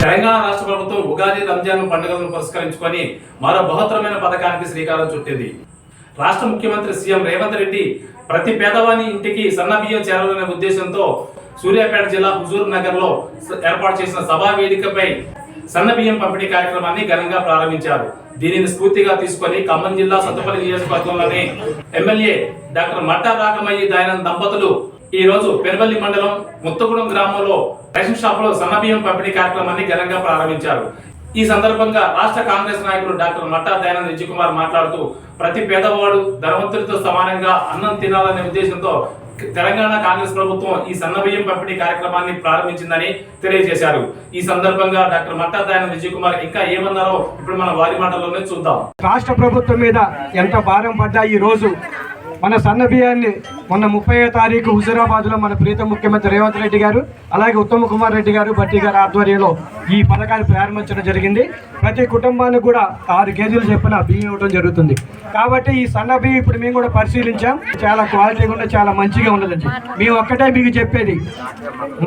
తెలంగాణ రాష్ట్ర ప్రభుత్వం ఉగాది రంజాన్ పండుగలను పురస్కరించుకొని మరో బహుత్తరమైన పథకానికి శ్రీకారం చుట్టింది. రాష్ట్ర ముఖ్యమంత్రి సీఎం రేవంత్ రెడ్డి ప్రతి పేదవాని ఇంటికి సన్న బియ్యం చేరాలనే ఉద్దేశంతో సూర్యాపేట జిల్లా హుజూర్ నగర్లో ఏర్పాటు చేసిన సభా వేదికపై సన్న బియ్యం పంపిణీ కార్యక్రమాన్ని ఘనంగా ప్రారంభించారు. దీనిని స్ఫూర్తిగా తీసుకొని ఖమ్మం జిల్లా సత్తుపల్లి నియోజకవర్గంలోని ఎమ్మెల్యే డాక్టర్ మట్టా రాకమయ్యి దయానంద్ దంపతులు ఈ రోజు పెనుబల్లి మండలం ముత్తగూడెం గ్రామంలో రేషన్ షాపులో లో సన్నబియ్యం పంపిణీ కార్యక్రమాన్ని ఘనంగా ప్రారంభించారు. ఈ సందర్భంగా రాష్ట్ర కాంగ్రెస్ నాయకులు డాక్టర్ మట్టా దయానంద్ విజయకుమార్ మాట్లాడుతూ ప్రతి పేదవాడు ధనవంతుడితో సమానంగా అన్నం తినాలనే ఉద్దేశంతో తెలంగాణ కాంగ్రెస్ ప్రభుత్వం ఈ సన్నబియ్యం పంపిణీ కార్యక్రమాన్ని ప్రారంభించిందని తెలియజేశారు. ఈ సందర్భంగా డాక్టర్ మట్టా దయానంద్ విజయ్ కుమార్ ఇంకా ఏమన్నారో ఇప్పుడు మన వారి మాటల్లోనే చూద్దాం. రాష్ట్ర ప్రభుత్వం మీద ఎంత భారం పడ్డా ఈ రోజు మన సన్నబియ్యాన్ని మొన్న ముప్పై తారీఖు హుజురాబాద్లో మన ప్రీతం ముఖ్యమంత్రి రేవంత్ రెడ్డి గారు అలాగే ఉత్తమ్ కుమార్ రెడ్డి గారు భట్టి గారి ఆధ్వర్యంలో ఈ పథకాన్ని ప్రారంభించడం జరిగింది. ప్రతి కుటుంబానికి కూడా ఆరు కేజీలు చెప్పిన బియ్యం ఇవ్వడం జరుగుతుంది. కాబట్టి ఈ సన్న బియ్యం ఇప్పుడు మేము కూడా పరిశీలించాం. చాలా క్వాలిటీగా ఉన్న చాలా మంచిగా ఉన్నదండి మేము ఒక్కటే మీకు చెప్పేది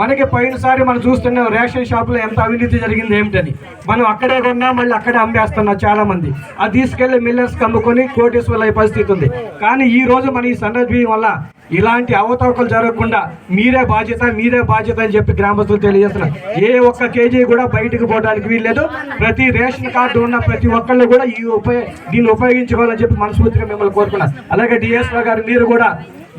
మనకి పోయినసారి మనం చూస్తున్నాం రేషన్ షాపులో ఎంత అవినీతి జరిగింది ఏమిటని. మనం అక్కడే కొన్నా మళ్ళీ అక్కడే అమ్మేస్తున్నాం చాలా మంది అది తీసుకెళ్ళి మిల్లర్స్ అమ్ముకొని కోటేశ్వర్ల పరిస్థితి ఉంది. కానీ ఈ రోజు మన ఈ సన్న బియ్యం వల్ల ఇలాంటి అవతవకలు జరగకుండా మీరే బాధ్యత మీరే బాధ్యత అని చెప్పి గ్రామస్తులు తెలియజేస్తున్నారు. ఏ ఒక్క కేజీ కూడా బయటకు పోవడానికి వీల్లేదు. ప్రతి రేషన్ కార్డు ఉన్న ప్రతి ఒక్కళ్ళు కూడా ఈ ఉపయోగ దీన్ని ఉపయోగించుకోవాలని చెప్పి మనస్ఫూర్తిగా మిమ్మల్ని కోరుకున్నాను. అలాగే డిఎస్ఓ గారు మీరు కూడా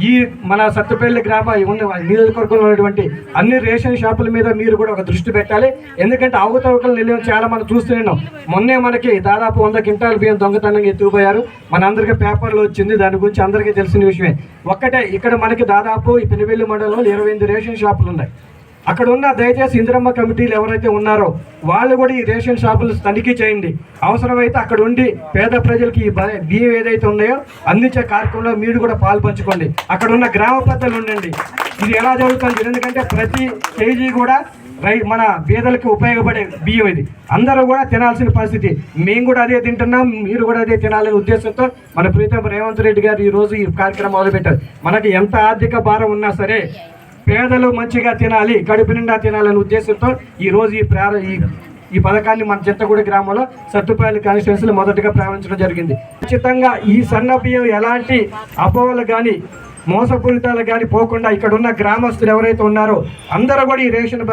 ఈ మన సత్తుపల్లి గ్రామ ఉన్న నియోజకవర్గంలో ఉన్నటువంటి అన్ని రేషన్ షాపుల మీద మీరు కూడా ఒక దృష్టి పెట్టాలి. ఎందుకంటే అవకతవకలు నిలయం చాలా మనం చూస్తున్నాం మొన్నే మనకి దాదాపు వంద క్వింటాల బియ్యం దొంగతనంగా ఎత్తుకుపోయారు. మనందరికీ పేపర్లో వచ్చింది. దాని గురించి అందరికీ తెలిసిన విషయమే. ఒక్కటే ఇక్కడ మనకి దాదాపు ఈ పెనువెల్లి మండలంలో ఇరవై రేషన్ షాపులు ఉన్నాయి. అక్కడ ఉన్న దయచేసి ఇందిరమ్మ కమిటీలు ఎవరైతే ఉన్నారో వాళ్ళు కూడా ఈ రేషన్ షాపులు తనిఖీ చేయండి. అవసరమైతే అక్కడ ఉండి పేద ప్రజలకి ఈ బియ్యం ఏదైతే ఉన్నాయో అందించే కార్యక్రమంలో మీరు కూడా పాలు పంచుకోండి అక్కడ ఉన్న గ్రామ పెద్దలు ఉండండి. ఇది ఎలా జరుగుతుంది? ఎందుకంటే ప్రతి కేజీ కూడా రై మన పేదలకు ఉపయోగపడే బియ్యం ఇది. అందరూ కూడా తినాల్సిన పరిస్థితి. మేము కూడా అదే తింటున్నాం మీరు కూడా అదే తినాలనే ఉద్దేశంతో మన ప్రీతం రేవంత్ రెడ్డి గారు ఈ రోజు ఈ కార్యక్రమం మొదలుపెట్టారు. మనకి ఎంత ఆర్థిక భారం ఉన్నా సరే పేదలు మంచిగా తినాలి కడుపు నిండా తినాలనే ఉద్దేశంతో ఈ రోజు ఈ ప్రార ఈ ఈ పథకాన్ని మన చిత్తగూడి గ్రామంలో సత్తుపాయలు కాన్స్టిట్యున్సీలు మొదటగా ప్రారంభించడం జరిగింది. ఖచ్చితంగా ఈ సన్న బియ్యం ఎలాంటి అపోహలు కానీ మోసపూరితాలు కానీ పోకుండా ఇక్కడ ఉన్న గ్రామస్తులు ఎవరైతే ఉన్నారో అందరూ కూడా ఈ రేషన్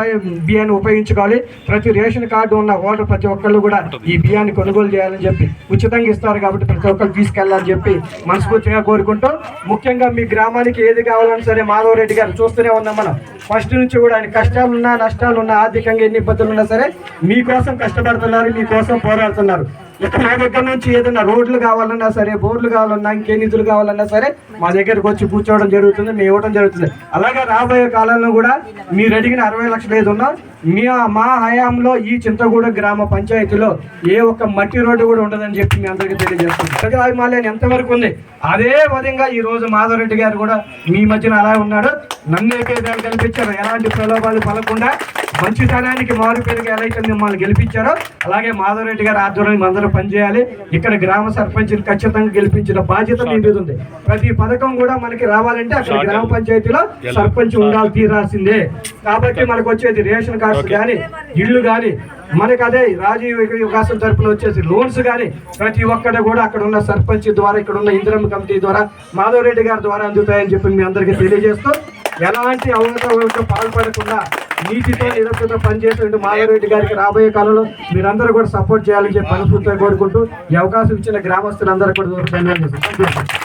బియ్యాన్ని ఉపయోగించుకోవాలి. ప్రతి రేషన్ కార్డు ఉన్న ఓటర్ ప్రతి ఒక్కళ్ళు కూడా ఈ బియ్యాన్ని కొనుగోలు చేయాలని చెప్పి ఉచితంగా ఇస్తారు కాబట్టి ప్రతి ఒక్కరు తీసుకెళ్ళాలని చెప్పి మనస్ఫూర్తిగా కోరుకుంటూ ముఖ్యంగా మీ గ్రామానికి ఏది కావాలన్నా సరే మాధవరెడ్డి గారు చూస్తూనే ఉన్నాం మనం. ఫస్ట్ నుంచి కూడా ఆయన కష్టాలున్నా నష్టాలున్నా ఆర్థికంగా ఎన్ని ఇబ్బందులు ఉన్నా సరే మీకోసం కష్టపడుతున్నారు మీకోసం పోరాడుతున్నారు. ఇక్కడ మా దగ్గర నుంచి ఏదైనా రోడ్లు కావాలన్నా సరే బోర్లు కావాలన్నా ఇంకే నిధులు కావాలన్నా సరే మా దగ్గరకు వచ్చి కూర్చోవడం జరుగుతుంది మేము ఇవ్వడం జరుగుతుంది. అలాగే రాబోయే కాలంలో కూడా మీరు అడిగిన అరవై లక్షలు ఏది ఉన్నా మీ మా హయాంలో ఈ చింతగూడ గ్రామ పంచాయతీలో ఏ ఒక్క మట్టి రోడ్డు కూడా ఉండదని చెప్పి మీ అందరికీ తెలియజేస్తుంది ప్రజాభిమాల్యం ఎంతవరకు ఉంది? అదే విధంగా ఈ రోజు మాధవరెడ్డి గారు కూడా మీ మధ్యన అలా ఉన్నాడు. నన్ను ఏకైతే కల్పించారు. ఎలాంటి ప్రలోభాలు పలకుండా మంచితనానికి మారు పేరుగా ఎలా అయితే మిమ్మల్ని గెలిపించారో అలాగే మాధవరెడ్డి గారి ఆధ్వర్యంలో అందరూ పనిచేయాలి. ఇక్కడ గ్రామ సర్పంచ్ని ఖచ్చితంగా గెలిపించిన బాధ్యత మీ మీద ఉంది. ప్రతి పథకం కూడా మనకి రావాలంటే అక్కడ గ్రామ పంచాయతీలో సర్పంచ్ ఉండాలి తీరాల్సిందే. కాబట్టి మనకు వచ్చేది రేషన్ కార్డ్స్ కానీ ఇళ్ళు కానీ మనకి అదే రాజీవ్ వికాసం తరపున వచ్చేసి లోన్స్ కానీ ప్రతి ఒక్కటి కూడా అక్కడ ఉన్న సర్పంచ్ ద్వారా ఇక్కడ ఉన్న ఇందిరమ్మ కమిటీ ద్వారా మాధవరెడ్డి గారి ద్వారా అందుతాయని చెప్పి మీ అందరికీ తెలియజేస్తూ ఎలాంటి అవకతవకలకు పాల్పడకుండా నీతితో నిరంతరం పనిచేసే మాధవరెడ్డి గారికి రాబోయే కాలంలో మీరందరూ కూడా సపోర్ట్ చేయాలని చెప్పి మనస్ఫూర్తిగా కోరుకుంటూ ఈ అవకాశం ఇచ్చిన గ్రామస్తులందరూ కూడా ధన్యవాదాలు.